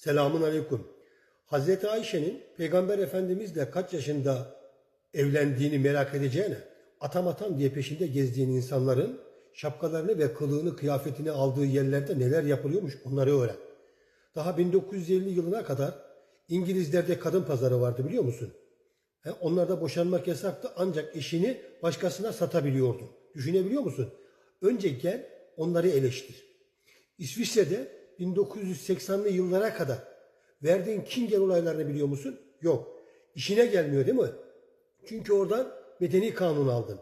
Selamun Aleyküm. Hazreti Ayşe'nin Peygamber Efendimizle kaç yaşında evlendiğini merak edeceğine, atam atam diye peşinde gezdiğin insanların şapkalarını ve kılığını, kıyafetini aldığı yerlerde neler yapılıyormuş onları öğren. Daha 1950 yılına kadar İngilizlerde kadın pazarı vardı biliyor musun? He, onlarda boşanmak yasaktı ancak eşini başkasına satabiliyordun. Düşünebiliyor musun? Önce gel onları eleştir. İsviçre'de 1980'li yıllara kadar verdiğin Kinger olaylarını biliyor musun? Yok. İşine gelmiyor değil mi? Çünkü oradan medeni kanun aldın.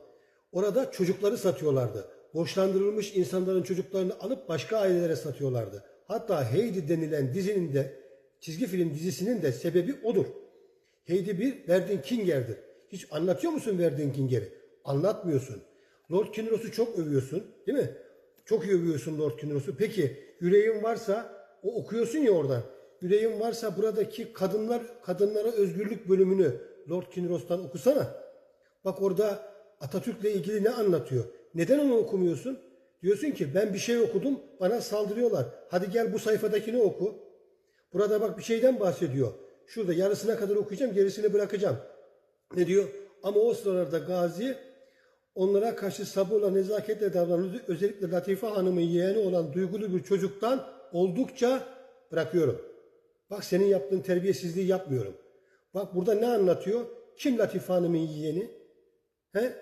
Orada çocukları satıyorlardı. Borçlandırılmış insanların çocuklarını alıp başka ailelere satıyorlardı. Hatta Heidi denilen dizinin de çizgi film dizisinin de sebebi odur. Heidi bir Verdin Kinger'dir. Hiç anlatıyor musun Verdin Kinger'i? Anlatmıyorsun. Lord Kinross'u çok övüyorsun değil mi? Çok iyi övüyorsun Lord Kinross'u. Peki yüreğin varsa o okuyorsun ya oradan. Yüreğin varsa buradaki kadınlar kadınlara özgürlük bölümünü Lord Kinross'tan okusana. Bak orada Atatürk'le ilgili ne anlatıyor? Neden onu okumuyorsun? Diyorsun ki ben bir şey okudum bana saldırıyorlar. Hadi gel bu sayfadakini oku. Burada bak bir şeyden bahsediyor. Şurada yarısına kadar okuyacağım gerisini bırakacağım. Ne diyor? Ama o sıralarda Gazi onlara karşı sabırla nezaketle davranıldı. Özellikle Latife Hanım'ın yeğeni olan duygulu bir çocuktan oldukça bırakıyorum. Bak senin yaptığın terbiyesizliği yapmıyorum. Bak burada ne anlatıyor? Kim Latife Hanım'ın yeğeni? He?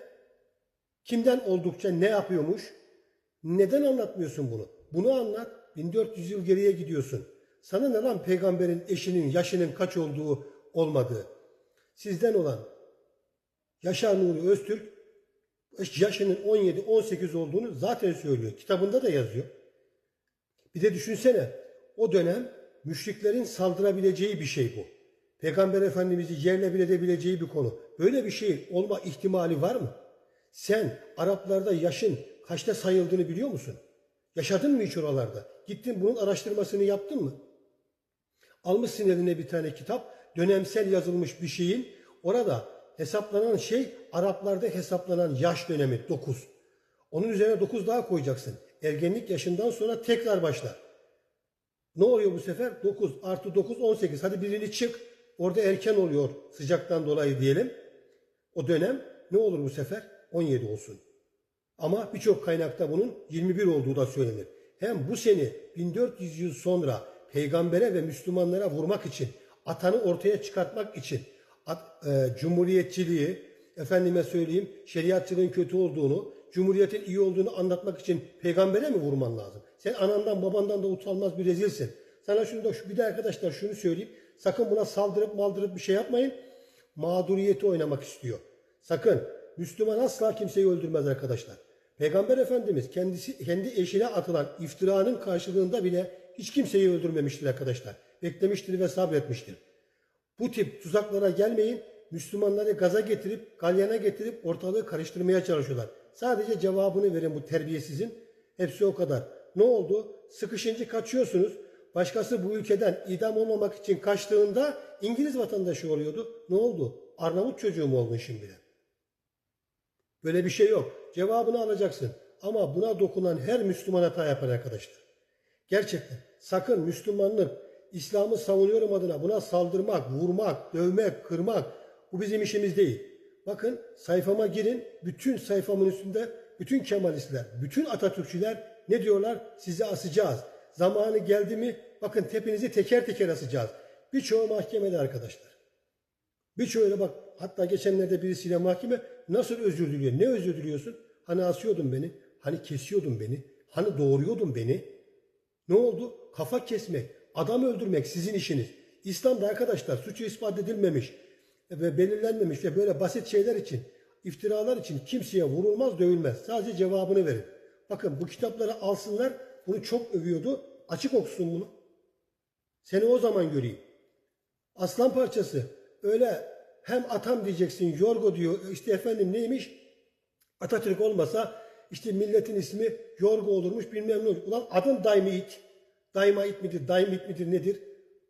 Kimden oldukça ne yapıyormuş? Neden anlatmıyorsun bunu? Bunu anlat. 1400 yıl geriye gidiyorsun. Sana ne lan peygamberin eşinin yaşının kaç olduğu olmadığı? Sizden olan Yaşar Nuri Öztürk yaşının 17-18 olduğunu zaten söylüyor. Kitabında da yazıyor. Bir de düşünsene o dönem müşriklerin saldırabileceği bir şey bu. Peygamber Efendimiz'i yerle bir edebileceği bir konu. Böyle bir şey olma ihtimali var mı? Sen Araplarda yaşın kaçta sayıldığını biliyor musun? Yaşadın mı hiç oralarda? Gittin bunun araştırmasını yaptın mı? Almışsın eline bir tane kitap, dönemsel yazılmış bir şeyin orada hesaplanan şey Araplarda hesaplanan yaş dönemi 9. Onun üzerine 9 daha koyacaksın. Ergenlik yaşından sonra tekrar başlar. Ne oluyor bu sefer? 9 artı 9 18. Hadi birini çık. Orada erken oluyor sıcaktan dolayı diyelim. O dönem ne olur bu sefer? 17 olsun. Ama birçok kaynakta bunun 21 olduğu da söylenir. Hem bu seni 1400 yıl sonra peygambere ve Müslümanlara vurmak için, atanı ortaya çıkartmak için, e, cumhuriyetçiliği, efendime söyleyeyim şeriatçılığın kötü olduğunu, cumhuriyetin iyi olduğunu anlatmak için peygambere mi vurman lazım? Sen anandan babandan da utanmaz bir rezilsin. Sana şunu da bir de arkadaşlar şunu söyleyeyim. Sakın buna saldırıp maldırıp bir şey yapmayın. Mağduriyeti oynamak istiyor. Sakın. Müslüman asla kimseyi öldürmez arkadaşlar. Peygamber Efendimiz kendisi kendi eşine atılan iftiranın karşılığında bile hiç kimseyi öldürmemiştir arkadaşlar. Beklemiştir ve sabretmiştir. Bu tip tuzaklara gelmeyin. Müslümanları gaza getirip, galyana getirip ortalığı karıştırmaya çalışıyorlar. Sadece cevabını verin bu terbiyesizin. Hepsi o kadar. Ne oldu? Sıkışınca kaçıyorsunuz. Başkası bu ülkeden idam olmamak için kaçtığında İngiliz vatandaşı oluyordu. Ne oldu? Arnavut çocuğu mu oldun şimdi? Böyle bir şey yok. Cevabını alacaksın. Ama buna dokunan her Müslüman hata yapar arkadaşlar. Gerçekten sakın Müslümanlık, İslam'ı savunuyorum adına buna saldırmak, vurmak, dövmek, kırmak bu bizim işimiz değil. Bakın sayfama girin. Bütün sayfamın üstünde bütün Kemalistler, bütün Atatürkçüler ne diyorlar? Sizi asacağız. Zamanı geldi mi bakın tepinizi teker teker asacağız. Birçoğu mahkemede arkadaşlar. Birçoğuyla bak hatta geçenlerde birisiyle mahkeme nasıl özür diliyor? Ne özür diliyorsun? Hani asıyordun beni, hani kesiyordun beni, hani doğuruyordun beni. Ne oldu? Kafa kesmek, adam öldürmek sizin işiniz. İslam'da arkadaşlar suçu ispat edilmemiş ve belirlenmemiş ve böyle basit şeyler için, iftiralar için kimseye vurulmaz, dövülmez. Sadece cevabını verin. Bakın bu kitapları alsınlar, bunu çok övüyordu. Açık okusun bunu. Seni o zaman göreyim. Aslan parçası. Öyle hem atam diyeceksin, Yorgo diyor. İşte efendim neymiş? Atatürk olmasa işte milletin ismi Yorgo olurmuş bilmem ne olur. Ulan adın Daimit. Daimait midir, Daimit midir nedir?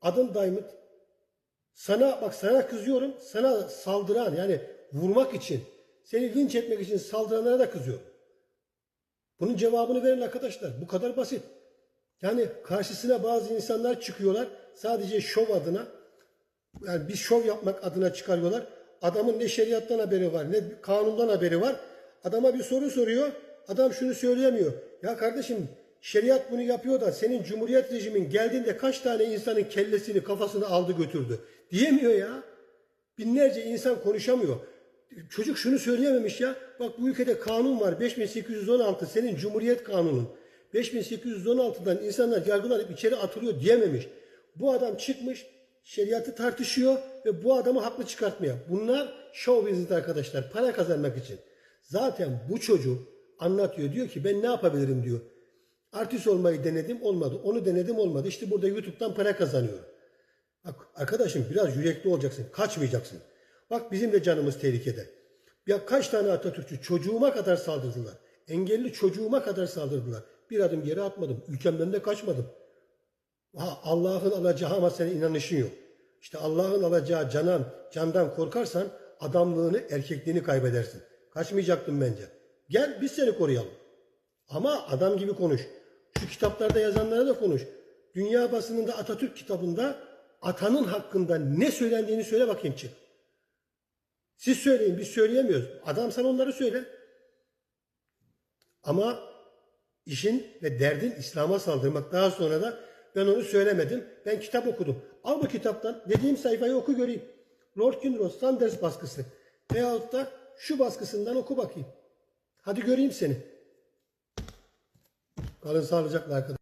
Adın Daimit. Sana bak sana kızıyorum. Sana saldıran yani vurmak için, seni linç etmek için saldıranlara da kızıyorum. Bunun cevabını verin arkadaşlar. Bu kadar basit. Yani karşısına bazı insanlar çıkıyorlar sadece şov adına yani bir şov yapmak adına çıkarıyorlar. Adamın ne şeriattan haberi var ne kanundan haberi var. Adama bir soru soruyor. Adam şunu söyleyemiyor. Ya kardeşim şeriat bunu yapıyor da senin cumhuriyet rejimin geldiğinde kaç tane insanın kellesini kafasını aldı götürdü. Diyemiyor ya. Binlerce insan konuşamıyor. Çocuk şunu söyleyememiş ya. Bak bu ülkede kanun var. 5816 senin Cumhuriyet Kanunun. 5816'dan insanlar yargılanıp içeri atılıyor diyememiş. Bu adam çıkmış şeriatı tartışıyor ve bu adamı haklı çıkartmaya. Bunlar show business arkadaşlar. Para kazanmak için. Zaten bu çocuk anlatıyor. Diyor ki ben ne yapabilirim diyor. Artist olmayı denedim olmadı. Onu denedim olmadı. İşte burada YouTube'dan para kazanıyorum. Bak arkadaşım biraz yürekli olacaksın. Kaçmayacaksın. Bak bizim de canımız tehlikede. Ya kaç tane Atatürkçü çocuğuma kadar saldırdılar. Engelli çocuğuma kadar saldırdılar. Bir adım geri atmadım. Ülkemden de kaçmadım. Allah'ın alacağı ama senin inanışın yok. İşte Allah'ın alacağı canan, candan korkarsan adamlığını, erkekliğini kaybedersin. Kaçmayacaktın bence. Gel biz seni koruyalım. Ama adam gibi konuş. Şu kitaplarda yazanlara da konuş. Dünya basınında Atatürk kitabında atanın hakkında ne söylendiğini söyle bakayım çık. Siz söyleyin biz söyleyemiyoruz. Adam sen onları söyle. Ama işin ve derdin İslam'a saldırmak. Daha sonra da ben onu söylemedim. Ben kitap okudum. Al bu kitaptan dediğim sayfayı oku göreyim. Lord Kinross Sanders baskısı. Veyahut da şu baskısından oku bakayım. Hadi göreyim seni. Kalın sağlıcakla arkadaşlar.